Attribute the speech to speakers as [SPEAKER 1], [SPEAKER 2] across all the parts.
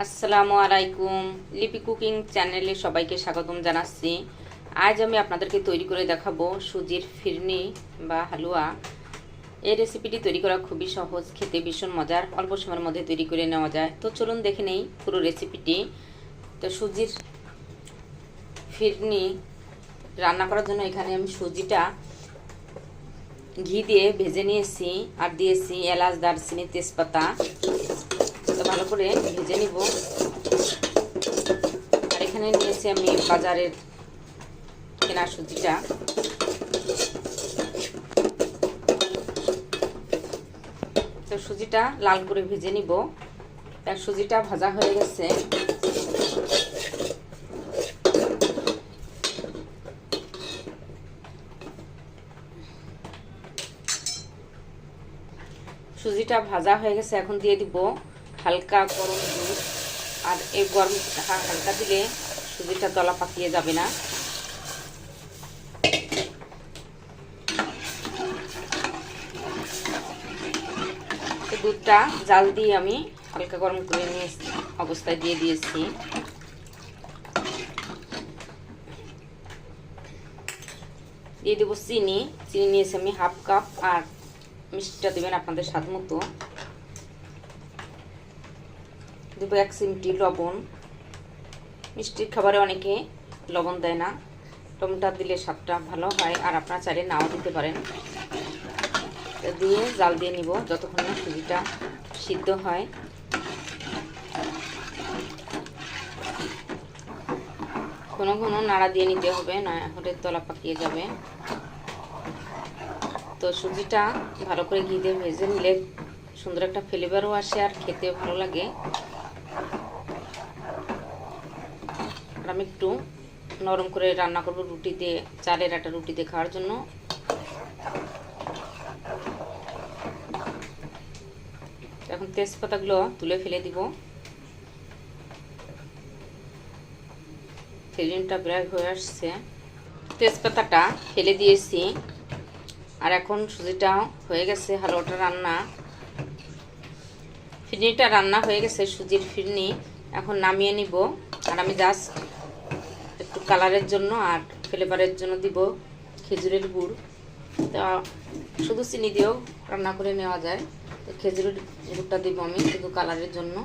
[SPEAKER 1] আসসালামু আলাইকুম। লিপি কুকিং চ্যানেলে সবাইকে স্বাগতম জানাচ্ছি। আজ আমি আপনাদেরকে তৈরি করে দেখাবো সুজির ফিরনি বা হালুয়া। এই রেসিপিটি তৈরি করা খুবই সহজ, খেতে ভীষণ মজার, অল্প সময়ের মধ্যে তৈরি করে নেওয়া যায়। তো চলুন দেখে নেই পুরো রেসিপিটি তো সুজির ফিরনি রান্না করার জন্য এখানে আমি সুজিটা ঘি দিয়ে ভেজে নিয়েছি আর দিয়েছি এলাচ, দারচিনি, তেজপাতা। ভালো করে ভেজে নিব। আর এখানে নিয়েছি আমি বাজারের কেনা সুজিটা। তো সুজিটা লাল করে ভেজে নিব। তার সুজিটা ভাজা হয়ে গেছে। সুজিটা ভাজা হয়ে গেছে, এখন দিয়ে দিব হালকা গরম দুধ আর এই গরম হালকা দিলে সুজিটা দলা পাকিয়ে যাবে না। দুধটা জাল দিয়ে আমি হালকা গরম করে নিয়ে অবস্থায় দিয়ে দিয়েছি। দিয়ে দেবো চিনি। চিনি নিয়েছি আমি হাফ কাপ আর মিষ্টিটা দেবেন আপনাদের স্বাদ মতো। দেবো এক চিমটি লবণ। মিষ্টির খাবারে অনেকে লবণ দেয় না। লবণটা দিলে স্বাদটা ভালো হয় আর আপনারা চাইলে নাও দিতে পারেন। দিয়ে জাল দিয়ে নিব যতক্ষণ না সুজিটা সিদ্ধ হয়। কোনো কোনো নাড়া দিয়ে নিতে হবে, না হলে তলা পাকিয়ে যাবে। তো সুজিটা ভালো করে ঘি দিয়ে ভেজে নিলে সুন্দর একটা ফ্লেভারও আসে আর খেতে ভালো লাগে। আর আমি একটু নরম করে রান্না করব রুটি দিয়ে, চালের একটা রুটি দিয়ে খাওয়ার জন্য। এখন তেজপাতাগুলো তুলে ফেলে দিব। ফিলিংটা প্রায় হয়ে আসছে। তেজপাতাটা ফেলে দিয়েছি। আর এখন সুজিটা হয়ে গেছে, হালুয়াটা রান্না। ফিরনিটা রান্না হয়ে গেছে সুজির ফিরনি। এখন নামিয়ে নিব। আর আমি জাস্ট একটু কালারের জন্য আর ফ্লেভারের জন্য দিব খেজুরের গুড়। তা শুধু চিনি দিয়েও রান্না করে নেওয়া যায়। তো খেজুরের গুড়টা দিব আমি শুধু কালারের জন্য।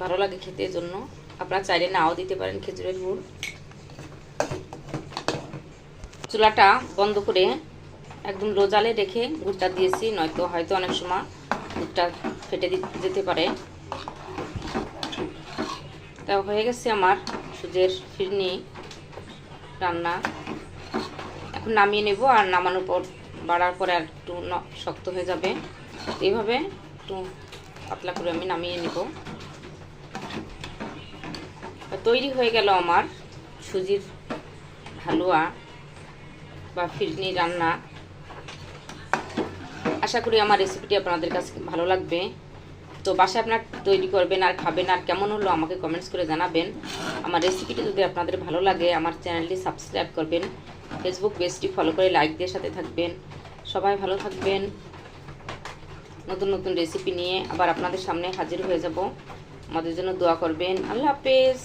[SPEAKER 1] ভালো লাগে খেতে জন্য। আপনারা চাইলে নাও দিতে পারেন খেজুরের গুড়। চুলাটা বন্ধ করে একদম রোজালে রেখে গুড়টা দিয়েছি, নয়তো হয়তো অনেক সময় গুড়টা ফেটে যেতে পারে। তা হয়ে গেছে আমার সুজের ফিরনি রান্না। এখন নামিয়ে নেব আর নামানোর পর বাড়ার পরে আর একটু শক্ত হয়ে যাবে। এইভাবে একটু পাতলা করে আমি নামিয়ে নেব। তৈরি হয়ে গেল আমার সুজির হালুয়া বা ফিরনি রান্না। আশা করি আমার রেসিপিটি আপনাদের কাছে ভালো লাগবে। তো বাসায় আপনার তৈরি করবেন আর খাবেন আর কেমন হলো আমাকে কমেন্টস করে জানাবেন। আমার রেসিপিটি যদি আপনাদের ভালো লাগে, আমার চ্যানেলটি সাবস্ক্রাইব করবেন। ফেসবুক পেজটি ফলো করে লাইক দিয়ে সাথে থাকবেন। সবাই ভালো থাকবেন। নতুন নতুন রেসিপি নিয়ে আবার আপনাদের সামনে হাজির হয়ে যাব। আমাদের জন্য দোয়া করবেন। আল্লাহ হাফেজ।